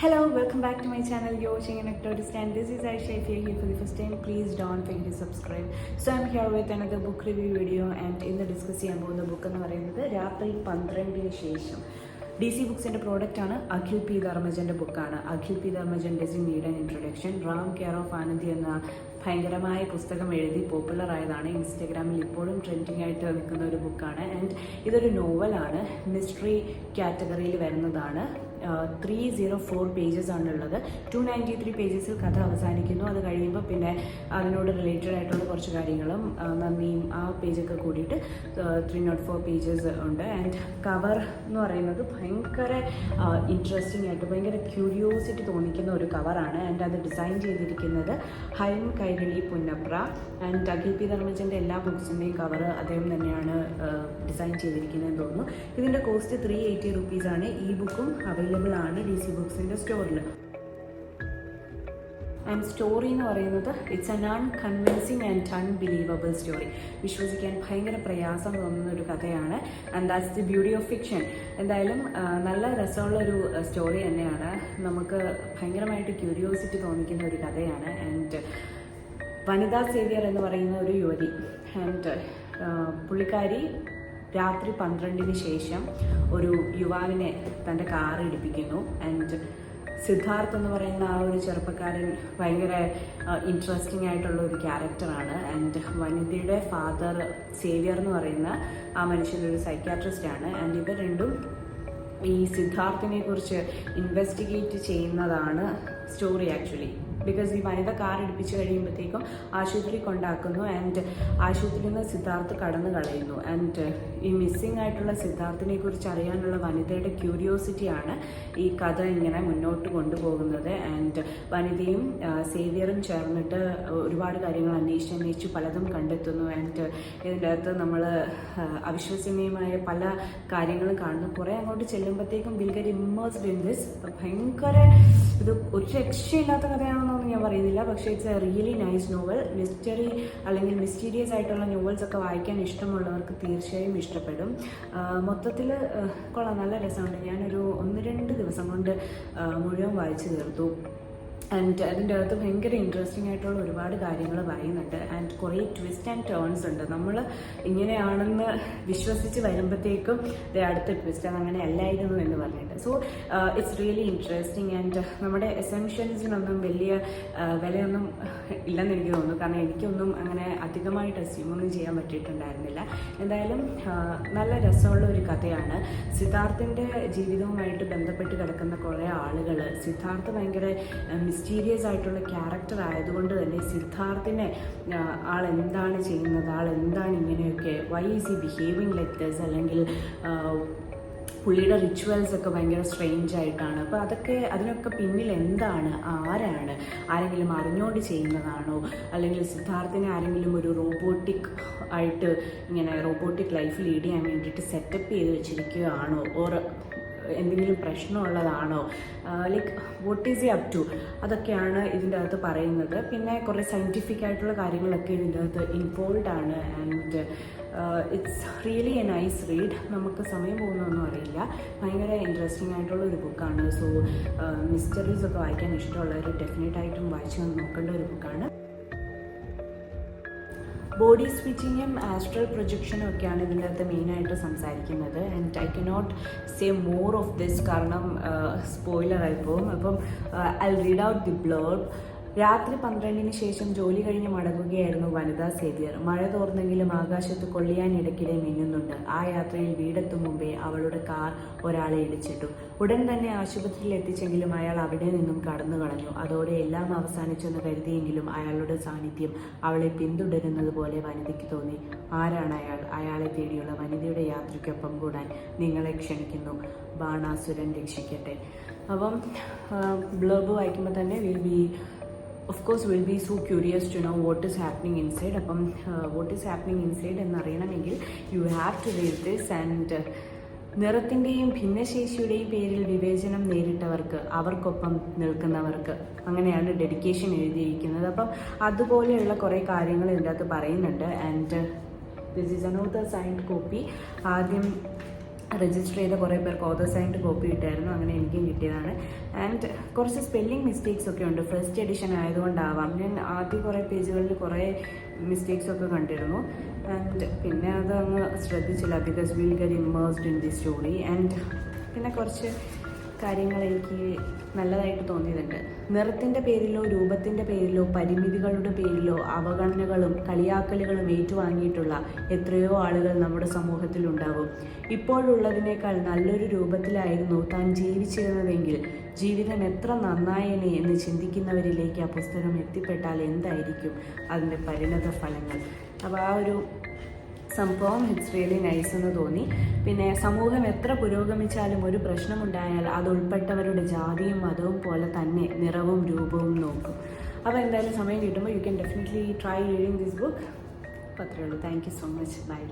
Hello, welcome back to my channel You're watching an actorist and this is Aisha. If you're here for the first time, please don't forget to subscribe. Here with another book review video and ഇന്ന് discuss ചെയ്യാൻ പോകുന്ന book എന്ന് പറയുന്നത് രാത്രി പന്ത്രണ്ടിന് ശേഷം. D C ബുക്സിന്റെ പ്രോഡക്റ്റാണ് Akhil P ധർമ്മജന്റെ ബുക്കാണ് Akhil P Dharmajan doesn't need an introduction Ram care of Anandi എന്ന ഭയങ്കരമായ പുസ്തകം എഴുതി പോപ്പുലർ ആയതാണ്. ഇൻസ്റ്റഗ്രാമിൽ ഇപ്പോഴും ട്രെൻഡിങ് ആയിട്ട് നിൽക്കുന്ന ഒരു ബുക്കാണ് ആൻഡ് ഇതൊരു നോവലാണ് മിസ്റ്ററി കാറ്റഗറിയിൽ വരുന്നതാണ്. ത്രീ സീറോ ഫോർ പേജസ് ആണുള്ളത്. ടു നയന്റി ത്രീ പേജസിൽ കഥ അവസാനിക്കുന്നു. അത് കഴിയുമ്പോൾ പിന്നെ അതിനോട് റിലേറ്റഡ് ആയിട്ടുള്ള കുറച്ച് കാര്യങ്ങളും നന്ദിയും ആ പേജൊക്കെ കൂടിയിട്ട് ത്രീ നോട്ട് ഫോർ പേജസ് ഉണ്ട്. ആൻഡ് കവർ എന്ന് പറയുന്നത് ഭയങ്കര ഇൻട്രസ്റ്റിംഗ് ആയിട്ട് ഭയങ്കര ക്യൂരിയോസിറ്റി തോന്നിക്കുന്ന ഒരു കവറാണ് ആൻഡ് അത് ഡിസൈൻ ചെയ്തിരിക്കുന്നത് ഹൈം കൈരളി പുന്നപ്ര. ആൻഡ് അഖിൽ പി ധർമ്മജന്റെ എല്ലാ ബുക്സിന്റെയും കവർ അദ്ദേഹം തന്നെയാണ് ഡിസൈൻ ചെയ്തിരിക്കുന്നതെന്ന് തോന്നുന്നു. ഇതിന്റെ കോസ്റ്റ് ത്രീ എയ്റ്റി റുപ്പീസാണ് ഈ ബുക്കും അവൈലബിൾ ആണ് ഡി സി ബുക്സിന്റെ സ്റ്റോറിൽ ആൻഡ് സ്റ്റോറി എന്ന് പറയുന്നത് it's an unconvincing and unbelievable story വിശ്വസിക്കാൻ ഭയങ്കര പ്രയാസം തോന്നുന്ന ഒരു കഥയാണ്. And that's the beauty of fiction എന്തായാലും നല്ല രസമുള്ള ഒരു സ്റ്റോറി തന്നെയാണ്. നമുക്ക് ഭയങ്കരമായിട്ട് ക്യൂരിയോസിറ്റി തോന്നിക്കുന്ന ഒരു കഥയാണ്. ആൻഡ് വനിതാ സേവിയർ എന്ന് പറയുന്ന ഒരു യുവതി. ആൻഡ് പുള്ളിക്കാരി രാത്രി പന്ത്രണ്ടിന് ശേഷം ഒരു യുവാവിനെ തന്റെ കാർ ഇടിപ്പിക്കുന്നു. ആൻഡ് സിദ്ധാർത്ഥ് എന്ന് പറയുന്ന ആ ഒരു ചെറുപ്പക്കാരൻ ഭയങ്കര ഇൻട്രസ്റ്റിംഗ് ആയിട്ടുള്ള ഒരു ക്യാരക്ടറാണ് ആൻഡ് വനിതയുടെ ഫാദർ സേവിയർ എന്ന് പറയുന്ന ആ മനുഷ്യനൊരു ഒരു സൈക്യാട്രിസ്റ്റ് ആണ്. ആൻഡ് ഇവർ രണ്ടും ഈ സിദ്ധാർത്ഥിനെ കുറിച്ച് ഇൻവെസ്റ്റിഗേറ്റ് ചെയ്യുന്നതാണ് സ്റ്റോറി ആക്ച്വലി ബിക്കോസ് ഈ വനിത കാർ ഇടിപ്പിച്ച് കഴിയുമ്പോഴത്തേക്കും ആശുപത്രി കൊണ്ടാക്കുന്നു ആൻഡ് ആശുപത്രിയിൽ നിന്ന് സിദ്ധാർത്ഥ് കടന്നു കളയുന്നു. ആൻഡ് ഈ മിസ്സിംഗ് ആയിട്ടുള്ള സിദ്ധാർത്ഥിനെ കുറിച്ച് അറിയാനുള്ള വനിതയുടെ ക്യൂരിയോസിറ്റിയാണ് ഈ കഥ ഇങ്ങനെ മുന്നോട്ട് കൊണ്ടുപോകുന്നത്. ആൻഡ് വനിതയും സേവിയറും ചേർന്നിട്ട് ഒരുപാട് കാര്യങ്ങൾ അന്വേഷിച്ച് അന്വേഷിച്ച് പലതും കണ്ടെത്തുന്നു. ആൻഡ് ഇതിന്റെ അകത്ത് നമ്മൾ അവിശ്വസനീയമായ പല കാര്യങ്ങളും കാണുന്നു. കുറേ അങ്ങോട്ട് ചെല്ലുമ്പോഴത്തേക്കും will get immersed in this ഭയങ്കര ഇത് ഒരു രക്ഷയില്ലാത്ത കഥയാണെന്നൊന്നും ഞാൻ പറയുന്നില്ല. പക്ഷേ it's a really nice novel mystery അല്ലെങ്കിൽ മിസ്റ്റീരിയസ് ആയിട്ടുള്ള നോവൽസ് ഒക്കെ വായിക്കാൻ ഇഷ്ടമുള്ളവർക്ക് തീർച്ചയായും ഇഷ്ടപ്പെടും. മൊത്തത്തിൽ കൊള്ളാം. നല്ല രസമുണ്ട്. ഞാനൊരു ഒന്ന് രണ്ട് ദിവസം കൊണ്ട് മുഴുവൻ വായിച്ചു തീർത്തു. ആൻഡ് അതിന്റെ അകത്ത് ഭയങ്കര ഇൻട്രസ്റ്റിംഗ് ആയിട്ടുള്ള ഒരുപാട് കാര്യങ്ങൾ പറയുന്നുണ്ട്. ആൻഡ് കുറേ ട്വിസ്റ്റ് ആൻഡ് ടേൺസ് ഉണ്ട്. നമ്മൾ ഇങ്ങനെയാണെന്ന് വിശ്വസിച്ച് വരുമ്പോഴത്തേക്കും അടുത്ത ട്വിസ്റ്റ് അത് അങ്ങനെ അല്ലായിരുന്നു എന്ന് പറഞ്ഞിട്ട്. So it's really interesting and നമ്മുടെ എസെൻഷ്യൽസിനൊന്നും വലിയ ആ, വിലയൊന്നും ഇല്ലെന്ന് എനിക്ക് തോന്നുന്നു. കാരണം എനിക്കൊന്നും അങ്ങനെ അധികമായിട്ട് അസ്യൂമൊന്നും ചെയ്യാൻ പറ്റിയിട്ടുണ്ടായിരുന്നില്ല. എന്തായാലും നല്ല രസമുള്ള ഒരു കഥയാണ്. സിദ്ധാർത്ഥിന്റെ ജീവിതവുമായിട്ട് ബന്ധപ്പെട്ട് കിടക്കുന്ന കുറേ ആളുകൾ സിദ്ധാർത്ഥ് ഭയങ്കര മിസ്റ്റീരിയസ് ആയിട്ടുള്ള ക്യാരക്ടർ ആയതുകൊണ്ട് തന്നെ സിദ്ധാർത്ഥിനെ ആൾ എന്താണ് ചെയ്യുന്നത്? ആൾ എന്താണ് ഇങ്ങനെയൊക്കെ why is he behaving thus അല്ലെങ്കിൽ പുള്ളിയുടെ റിച്വൽസ് ഒക്കെ ഭയങ്കര സ്ട്രെയിഞ്ച് ആയിട്ടാണ്. അപ്പോൾ അതൊക്കെ അതിനൊക്കെ പിന്നിൽ എന്താണ്? ആരാണ്? ആരെങ്കിലും അറിഞ്ഞുകൊണ്ട് ചെയ്യുന്നതാണോ? അല്ലെങ്കിൽ സിദ്ധാർത്ഥിനെ ആരെങ്കിലും ഒരു റോബോട്ടിക് ആയിട്ട് ഇങ്ങനെ റോബോട്ടിക് ലൈഫ് ലീഡ് ചെയ്യാൻ വേണ്ടിയിട്ട് സെറ്റപ്പ് ചെയ്ത് വെച്ചിരിക്കുകയാണോ? ഓർ എന്തെങ്കിലും പ്രശ്നമുള്ളതാണോ? Like what is up to അതൊക്കെയാണ് ഇതിന്റെ അകത്ത് പറയുന്നത്. പിന്നെ കുറേ സയന്റിഫിക് ആയിട്ടുള്ള കാര്യങ്ങളൊക്കെ ഇതിന്റെ അകത്ത് ഇൻവോൾവ് ആണ്. And it's really a nice read നമുക്ക് സമയം പോകുന്നൊന്നും അറിയില്ല. ഭയങ്കര ഇൻട്രസ്റ്റിംഗ് ആയിട്ടുള്ള ഒരു ബുക്കാണ് സോ മിസ്റ്ററീസ് ഒക്കെ വായിക്കാൻ ഇഷ്ടമുള്ളവർ ഡെഫിനറ്റായിട്ടും വായിച്ചു നോക്കേണ്ട ഒരു ബുക്കാണ് ബോഡി സ്വിച്ചിങ്ങും ആസ്ട്രൽ പ്രൊജക്ഷനും ഒക്കെയാണ് ഇതിന്റെ അകത്ത് മെയിനായിട്ട് സംസാരിക്കുന്നത്. And I cannot say more of this കാരണം സ്പോയിലർ പോകും. അപ്പം I read out the blurb രാത്രി പന്ത്രണ്ടിന് ശേഷം ജോലി കഴിഞ്ഞ് മടങ്ങുകയായിരുന്നു വനിതാ സേവ്യർ. മഴ തോർന്നെങ്കിലും ആകാശത്ത് കൊള്ളിയാൻ ഇടയ്ക്കിടെ മിന്നുന്നുണ്ട്. ആ യാത്രയിൽ വീടെത്തും മുമ്പേ അവളുടെ കാർ ഒരാളെ ഇടിച്ചിട്ടു. ഉടൻ തന്നെ ആശുപത്രിയിൽ എത്തിച്ചെങ്കിലും അയാൾ അവിടെ നിന്നും കടന്നു കളഞ്ഞു. അതോടെ എല്ലാം അവസാനിച്ചെന്ന് കരുതിയെങ്കിലും അയാളുടെ സാന്നിധ്യം അവളെ പിന്തുടരുന്നത് പോലെ വനിതയ്ക്ക് തോന്നി. ആരാണ് അയാൾ? അയാളെ തേടിയുള്ള വനിതയുടെ യാത്രയ്ക്കൊപ്പം കൂടാൻ നിങ്ങളെ ക്ഷണിക്കുന്നു. ബാണാസുരൻ രക്ഷിക്കട്ടെ. അപ്പം ബ്ലബ് വായിക്കുമ്പോൾ തന്നെ will be of course will be so curious to know what is happening inside അപ്പം what is happening inside എന്നറിയണമെങ്കിൽ you have to read this and നിറത്തിന്റെയും ഭിന്നശേഷിയുടെയും പേരിൽ വിവേചനം നേരിട്ടവർക്ക് അവർക്കൊപ്പം നിൽക്കുന്നവർക്ക് അങ്ങനെയാണ് ഡെഡിക്കേഷൻ എഴുതിയിരിക്കുന്നത്. അപ്പം അതുപോലെയുള്ള കുറേ കാര്യങ്ങൾ ഇതിന്റെ അകത്ത് പറയുന്നുണ്ട്. And this is another signed copy ആദ്യം രജിസ്റ്റർ ചെയ്ത കുറേ പേർക്ക് ഓതേഴ്സ് ആയിട്ട് കോപ്പി കിട്ടിയായിരുന്നു അങ്ങനെ എനിക്കും കിട്ടിയതാണ്. ആൻഡ് കുറച്ച് സ്പെല്ലിംഗ് മിസ്റ്റേക്സ് ഒക്കെ ഉണ്ട്. ഫസ്റ്റ് എഡിഷൻ ആയതുകൊണ്ടാവാം. ഞാൻ ആദ്യ കുറേ പേജുകളിൽ കുറേ മിസ്റ്റേക്സ് ഒക്കെ കണ്ടിരുന്നു. ആൻഡ് പിന്നെ അത് അങ്ങ് ശ്രദ്ധിച്ചില്ല because will get immersed in the story and പിന്നെ കുറച്ച് കാര്യങ്ങൾ എനിക്ക് നല്ലതായിട്ട് തോന്നിയിട്ടുണ്ട് നിറത്തിന്റെ പേരിലോ രൂപത്തിന്റെ പേരിലോ പരിമിതികളുടെ പേരിലോ അവഗണനകളും കളിയാക്കലുകളും ഏറ്റുവാങ്ങിയിട്ടുള്ള എത്രയോ ആളുകൾ നമ്മുടെ സമൂഹത്തിലുണ്ടാവും ഇപ്പോഴുള്ളതിനേക്കാൾ നല്ലൊരു രൂപത്തിലായിരുന്നു താൻ ജീവിച്ചിരുന്നതെങ്കിൽ ജീവിതം എത്ര നന്നായേനെ എന്ന് ചിന്തിക്കുന്നവരിലേക്ക് ആ പുസ്തകം എത്തിപ്പെട്ടാൽ എന്തായിരിക്കും അതിന്റെ പരിണത ഫലങ്ങൾ അപ്പോൾ ആ ഒരു സംഭവം ഇറ്റ്സ് റിയലി നൈസ് എന്ന് തോന്നി. പിന്നെ സമൂഹം എത്ര പുരോഗമിച്ചാലും ഒരു പ്രശ്നമുണ്ടായാൽ അത് ഉൾപ്പെട്ടവരുടെ ജാതിയും മതവും പോലെ തന്നെ നിറവും രൂപവും നോക്കും. അപ്പോൾ എന്തായാലും സമയം കിട്ടുമ്പോൾ you can definitely try reading this book അപ്പോൾ അത്രയേ ഉള്ളൂ. Thank you so much bye